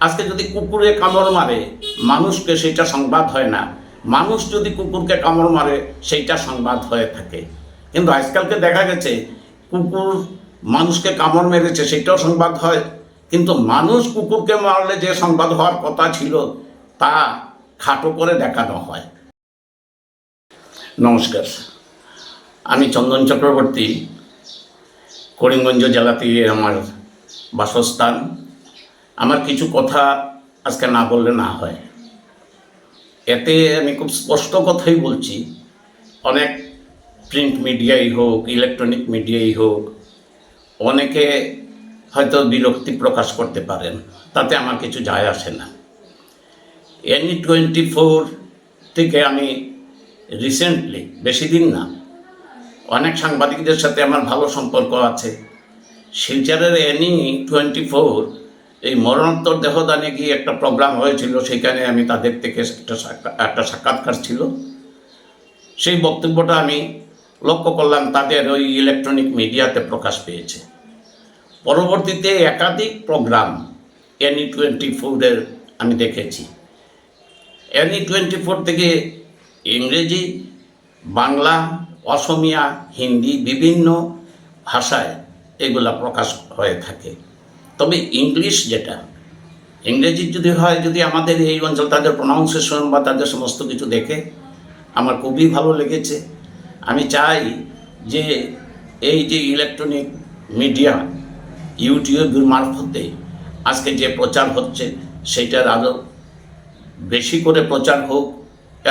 আজকে যদি কুকুরে কামড় মারে, মানুষকে সেটা সংবাদ হয় না। মানুষ যদি কুকুরকে কামড় মারে, সেইটা সংবাদ হয়ে থাকে। কিন্তু আজকালকে দেখা গেছে, কুকুর মানুষকে কামড় মেরেছে সেটাও সংবাদ হয়। কিন্তু মানুষ কুকুরকে মারলে যে সংবাদ হওয়ার কথা ছিল, তা খাটো করে দেখানো হয়। নমস্কার। আমি চন্দন চক্রবর্তী, করিমগঞ্জ জেলাতে আমার বাসস্থান। আমার কিছু কথা আজকে না বললে না হয়। এতে আমি খুব স্পষ্ট কথাই বলছি। অনেক প্রিন্ট মিডিয়াই হোক ইলেকট্রনিক মিডিয়াই হোক, অনেকে হয়তো বিরক্তি প্রকাশ করতে পারেন, তাতে আমার কিছু যায় আসে না। এনি টোয়েন্টি ফোর থেকে আমি রিসেন্টলি বেশি দিন না, অনেক সাংবাদিকদের সাথে আমার ভালো সম্পর্ক আছে। শিলচরের এনি টোয়েন্টি ফোর এই মরণোত্তর দেহদানে গিয়ে একটা প্রোগ্রাম হয়েছিল, সেখানে আমি তাদের থেকে একটা একটা সাক্ষাৎকার ছিল। সেই বক্তব্যটা আমি লক্ষ্য করলাম, তাদের ওই ইলেকট্রনিক মিডিয়াতে প্রকাশ পেয়েছে। পরবর্তীতে একাধিক প্রোগ্রাম এনই টোয়েন্টি ফোরের আমি দেখেছি। এনি টোয়েন্টি ফোর থেকে ইংরেজি, বাংলা, অসমিয়া, হিন্দি বিভিন্ন ভাষায় এগুলা প্রকাশ হয়ে থাকে। তবে ইংলিশ যেটা, ইংরেজি যদি হয়, যদি আমাদের এই অঞ্চল তাদের প্রনাউন্সিয়েশন বা তাদের সমস্ত কিছু দেখে, আমার খুবই ভালো লেগেছে। আমি চাই যে এই যে ইলেকট্রনিক মিডিয়া ইউটিউবের মারফতে আজকে যে প্রচার হচ্ছে, সেটার আরও বেশি করে প্রচার হোক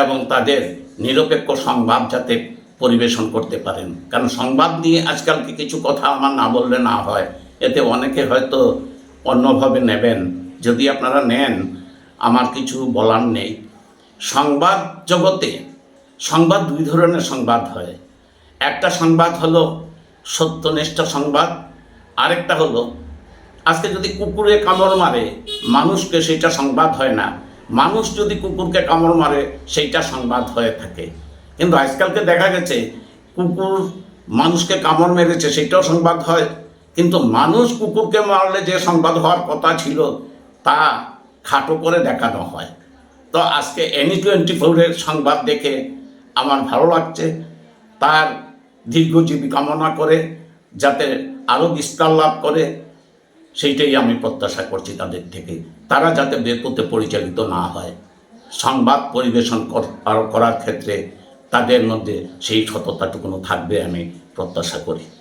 এবং তাদের নিরপেক্ষ সংবাদ যাতে পরিবেশন করতে পারেন। কারণ সংবাদ নিয়ে আজকালকে কিছু কথা আমার না বললে না হয়। এতে অনেকে হয়তো অন্যভাবে নেবেন। যদি আপনারা নেন, আমার কিছু বলার নেই। সংবাদ জগতে, সংবাদ দুই ধরনের সংবাদ হয়। একটা সংবাদ হলো সত্যনিষ্ঠ সংবাদ, আরেকটা হলো, আজকে যদি কুকুরে কামড় মারে, মানুষকে সেটা সংবাদ হয় না। মানুষ যদি কুকুরকে কামড় মারে, সেইটা সংবাদ হয়ে থাকে। কিন্তু আজকালকে দেখা গেছে, কুকুর মানুষকে কামড় মেরেছে সেটাও সংবাদ হয়। কিন্তু মানুষ কুকুরকে মারলে যে সংবাদ হওয়ার কথা ছিল, তা খাটো করে দেখানো হয়। তো আজকে এনি টোয়েন্টি ফোরের সংবাদ দেখে আমার ভালো লাগছে। তার দীর্ঘজীবী কামনা করে, যাতে আরও বিস্তার লাভ করে, সেইটাই আমি প্রত্যাশা করছি তাদের থেকে। তারা যাতে বেপথে পরিচালিত না হয়। সংবাদ পরিবেশন কর- করার ক্ষেত্রে তাদের মধ্যে সেই সততাটুকুনো থাকবে আমি প্রত্যাশা করি।